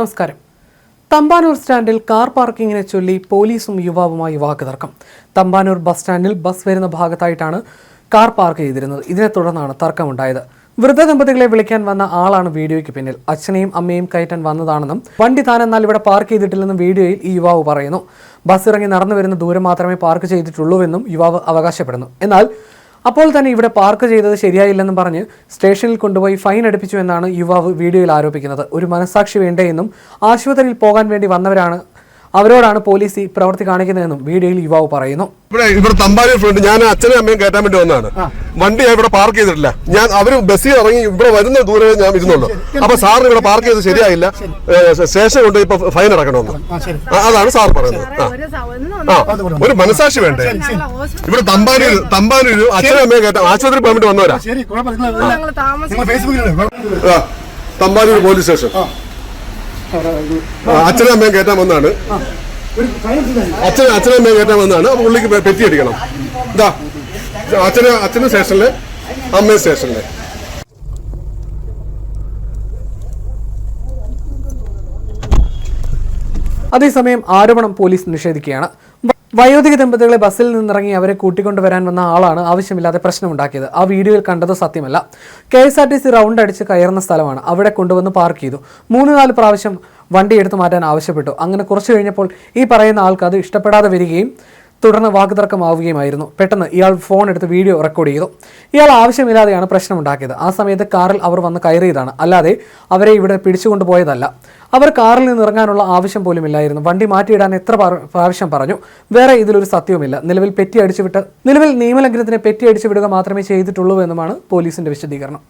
നമസ്കാരം. തമ്പാനൂർ സ്റ്റാൻഡിൽ കാർ പാർക്കിങ്ങിനെ ചൊല്ലി പോലീസും യുവാവുമായി വാക്കുതർക്കം. തമ്പാനൂർ ബസ് സ്റ്റാൻഡിൽ ബസ് വരുന്ന ഭാഗത്തായിട്ടാണ് കാർ പാർക്ക് ചെയ്തിരുന്നത്. ഇതിനെ തുടർന്നാണ് തർക്കമുണ്ടായത്. വൃദ്ധ ദമ്പതികളെ വിളിക്കാൻ വന്ന ആളാണ് വീഡിയോയ്ക്ക് പിന്നിൽ. അച്ഛനെയും അമ്മയും കയറ്റാൻ വന്നതാണെന്നും വണ്ടി താനെന്നാൽ ഇവിടെ പാർക്ക് ചെയ്തിട്ടില്ലെന്നും വീഡിയോയിൽ ഈ യുവാവ് പറയുന്നു. ബസ് ഇറങ്ങി നടന്നു വരുന്ന ദൂരം മാത്രമേ പാർക്ക് ചെയ്തിട്ടുള്ളൂവെന്നും യുവാവ് അവകാശപ്പെടുന്നു. എന്നാൽ അപ്പോൾ തന്നെ ഇവിടെ പാർക്ക് ചെയ്തത് ശരിയായില്ലെന്നും പറഞ്ഞ് സ്റ്റേഷനിൽ കൊണ്ടുപോയി ഫൈൻ അടുപ്പിച്ചു എന്നാണ് യുവാവ് വീഡിയോയിൽ ആരോപിക്കുന്നത്. ഒരു മനസാക്ഷി വേണ്ടേ എന്നും ആശുപത്രിയിൽ പോകാൻ വേണ്ടി വന്നവരാണ് അവരോടാണ് പോലീസ് ഈ പ്രവൃത്തി കാണിക്കുന്നതെന്നും വീഡിയോയിൽ യുവാവ് പറയുന്നു. ഇവിടെ ഇവിടെ തമ്പാനൂർ ഫ്രണ്ട് ഞാൻ അച്ഛനും അമ്മയും കയറ്റാൻ വേണ്ടി വന്നതാണ്. വണ്ടി ഞാൻ ഇവിടെ പാർക്ക് ചെയ്തിട്ടില്ല. ഞാൻ അവർ ബസ്സിൽ ഇറങ്ങി ഇവിടെ വരുന്ന ദൂരെ ഞാൻ ഇരുന്നുള്ളൂ. അപ്പൊ സാറിന് ഇവിടെ പാർക്ക് ചെയ്ത് ശരിയായില്ല. സ്റ്റേഷൻ കൊണ്ട് ഇപ്പൊ ഫൈൻ അടക്കണമെന്ന്. അതാണ് സാർ പറയുന്നത്. ആ. ഒരു മനസാക്ഷി വേണ്ടേ? ഇവിടെ തമ്പാനൂർ തമ്പാനൂർ അച്ഛനും അമ്മയും കയറ്റാൻ ആശുപത്രി പോകാൻ വേണ്ടി വന്നവരാ തമ്പാനൂർ പോലീസ് സ്റ്റേഷൻ. അച്ഛനും അമ്മയും കയറ്റാൻ വന്നാണ് അച്ഛനും അച്ഛനും അമ്മയും കയറ്റാൻ വന്നാണ് അപ്പൊ പുള്ളിക്ക് പെറ്റി അടിക്കണം. ഇതാ അച്ഛന് അച്ഛനും സ്റ്റേഷനിൽ അമ്മയും സ്റ്റേഷനിൽ. അതേസമയം ആരോപണം പോലീസ് നിഷേധിക്കുകയാണ്. വയോധിക ദമ്പതികളെ ബസ്സിൽ നിന്നിറങ്ങി അവരെ കൂട്ടിക്കൊണ്ടുവരാൻ വന്ന ആളാണ് ആവശ്യമില്ലാതെ പ്രശ്നമുണ്ടാക്കിയത്. ആ വീഡിയോയിൽ കണ്ടത് സത്യമല്ല. K S R T C round അടിച്ച് കയറുന്ന സ്ഥലമാണ്. അവിടെ കൊണ്ടുവന്ന് പാർക്ക് ചെയ്തു. മൂന്ന് നാല് പ്രാവശ്യം വണ്ടി എടുത്തു മാറ്റാൻ ആവശ്യപ്പെട്ടു. അങ്ങനെ കുറച്ചു കഴിഞ്ഞപ്പോൾ ഈ പറയുന്ന ആൾക്ക് അത് ഇഷ്ടപ്പെടാതെ വരികയും തുടർന്ന് വാക്കുതർക്കമാവുകയുമായിരുന്നു പെട്ടെന്ന് ഇയാൾ ഫോൺ എടുത്ത് വീഡിയോ റെക്കോർഡ് ചെയ്തു. ഇയാൾ ആവശ്യമില്ലാതെയാണ് പ്രശ്നമുണ്ടാക്കിയത്. ആ സമയത്ത് കാറിൽ അവർ വന്ന് കയറിയതാണ്. അല്ലാതെ അവരെ ഇവിടെ പിടിച്ചുകൊണ്ടുപോയതല്ല അവർ കാറിൽ നിന്ന് ഇറങ്ങാനുള്ള ആവശ്യം പോലും ഇല്ലായിരുന്നു. വണ്ടി മാറ്റിയിടാൻ എത്ര പ്രാ- പ്രാവശ്യം പറഞ്ഞു. വേറെ ഇതിലൊരു സത്യവുമില്ല. നിലവിൽ പെറ്റി അടിച്ചുവിട്ട് നിലവിൽ നിയമലംഘനത്തിന് പെറ്റി അടിച്ചുവിടുക മാത്രമേ ചെയ്തിട്ടുള്ളൂ എന്നുമാണ് പോലീസിന്റെ വിശദീകരണം.